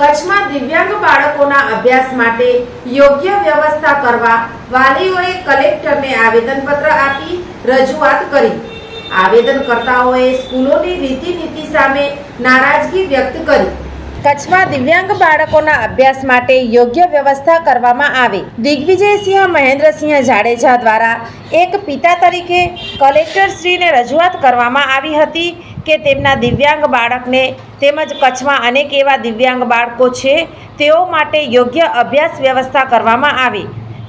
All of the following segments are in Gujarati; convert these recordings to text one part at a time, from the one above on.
કચ્છમાં દિવ્યાંગ બાળકોના અભ્યાસ માટે યોગ્ય વ્યવસ્થા કરવા વાલીઓએ કલેક્ટરને આવેદનપત્ર આપી રજૂઆત કરી. આવેદનકર્તાઓએ સ્કૂલોની રીતિ નીતિ સામે નારાજગી વ્યક્ત કરી. કચ્છમાં દિવ્યાંગ બાળકોના અભ્યાસ માટે યોગ્ય વ્યવસ્થા કરવામાં આવે. દિગ્વિજયસિંહ મહેન્દ્રસિંહ જાડેજા દ્વારા એક પિતા તરીકે કલેક્ટરશ્રીને રજૂઆત કરવામાં આવી હતી. કે તેમના દિવ્યાંગ બાળકને તેમજ કચ્છમાં અનેક એવા દિવ્યાંગ બાળકો છે, તેઓ માટે યોગ્ય અભ્યાસ વ્યવસ્થા કરવામાં આવે,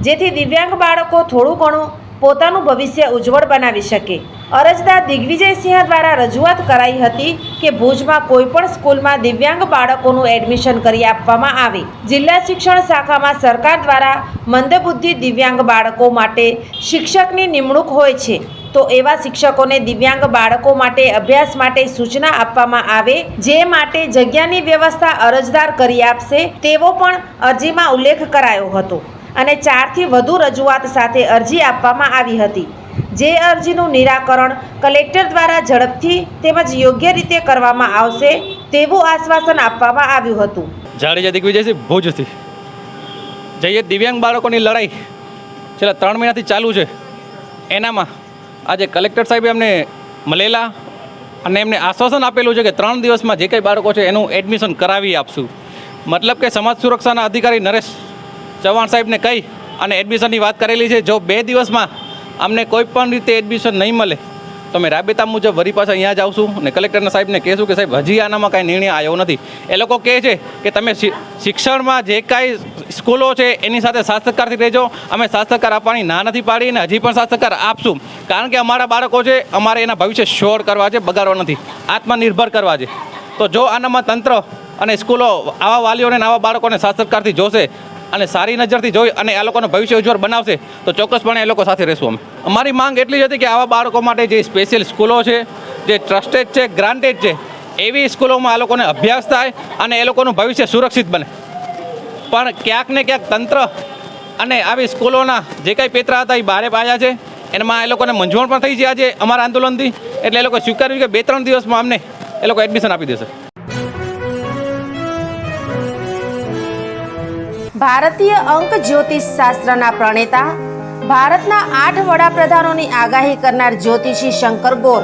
જેથી દિવ્યાંગ બાળકો થોડું ઘણું પોતાનું ભવિષ્ય ઉજ્જવળ બનાવી શકે. અરજદાર દિગ્વિજયસિંહ દ્વારા રજૂઆત કરાઈ હતી કે ભુજમાં કોઈપણ સ્કૂલમાં દિવ્યાંગ બાળકોનું એડમિશન કરી આપવામાં આવે. જિલ્લા શિક્ષણ શાખામાં સરકાર દ્વારા મંદબુદ્ધિ દિવ્યાંગ બાળકો માટે શિક્ષકની નિમણૂક હોય છે. તો એવા શિક્ષકોને દિવ્યાંગ બાળકો માટે અભ્યાસ માટે સૂચના આપવામાં આવે, જે માટે જગ્યાની વ્યવસ્થા અરજદાર કરી આપશે, તેવો પણ અરજીમાં ઉલ્લેખ કરાયો હતો. અને ચારથી વધુ રજૂઆત સાથે અરજી આપવામાં આવી હતી. જે અરજીનું નિરાકરણ કલેક્ટર દ્વારા ઝડપથી તેમજ યોગ્ય રીતે કરવામાં આવશે, તેવું આશ્વાસન આપવામાં આવ્યું હતું. જાડેજા દિગ્વિજયસિંહ ભુજથી જઈએ દિવ્યાંગ બાળકોની લડાઈ છેલ્લા ત્રણ મહિનાથી ચાલુ છે, એનામાં આજે કલેક્ટર સાહેબે અમને મળેલા અને એમને આશ્વાસન આપેલું છે કે ત્રણ દિવસમાં જે કંઈ બાળકો છે એનું એડમિશન કરાવી આપશું. મતલબ કે સમાજ સુરક્ષાના અધિકારી નરેશ ચૌહાણ સાહેબને કહી અને એડમિશનની વાત કરેલી છે, જો બે દિવસમાં અમને કોઈ પણ રીતે એડમિશન નહીં મળે, તો અમે રાબેતા મુજબ વરી પાછા અહીંયા જ આવશું અને કલેક્ટરના સાહેબને કહેશું કે સાહેબ, હજી આનામાં કાંઈ નિર્ણય આવ્યો નથી. એ લોકો કહે છે કે તમે શિક્ષણમાં જે કાંઈ સ્કૂલો છે, એની સાથે શાસ્ત્રકારથી રહેજો. અમે શાસ્ત્રકાર આપવાની ના નથી પાડી અને હજી પણ શાસ્ત્રકાર આપશું. કારણ કે અમારા બાળકો છે, અમારે એના ભવિષ્ય શોર કરવા છે, બગાડવા નથી. આત્મનિર્ભર કરવા છે. તો જો આનામાં તંત્ર અને સ્કૂલો આવા વાલીઓને આવા બાળકોને શાસ્ત્રકારથી જોશે અને સારી નજરથી જોઈ અને આ લોકોનું ભવિષ્ય ઉજ્જવળ બનાવશે, તો ચોક્કસપણે એ લોકો સાથે રહેશું અમે. અમારી માંગ એટલી જ હતી કે આવા બાળકો માટે જે સ્પેશિયલ સ્કૂલો છે, જે ટ્રસ્ટેડ છે ગ્રાન્ટેડ છે, એવી સ્કૂલોમાં આ લોકોને અભ્યાસ થાય અને એ લોકોનું ભવિષ્ય સુરક્ષિત બને. પણ ક્યાંક ને ક્યાંક તંત્ર અને આવી સ્કૂલોના જે કંઈ પેતરા હતા એ બહારે પાયા છે. એમાં એ લોકોને મૂંઝવણ પણ થઈ છે આજે અમારા આંદોલનથી. એટલે એ લોકો સ્વીકાર્યું કે બે ત્રણ દિવસમાં અમને એ લોકો એડમિશન આપી દેશે. ભારતીય અંક જ્યોતિષ શાસ્ત્રના પ્રણેતા, ભારતના આઠ વડાપ્રધાનોની આગાહી કરનાર જ્યોતિષી શંકર ગોર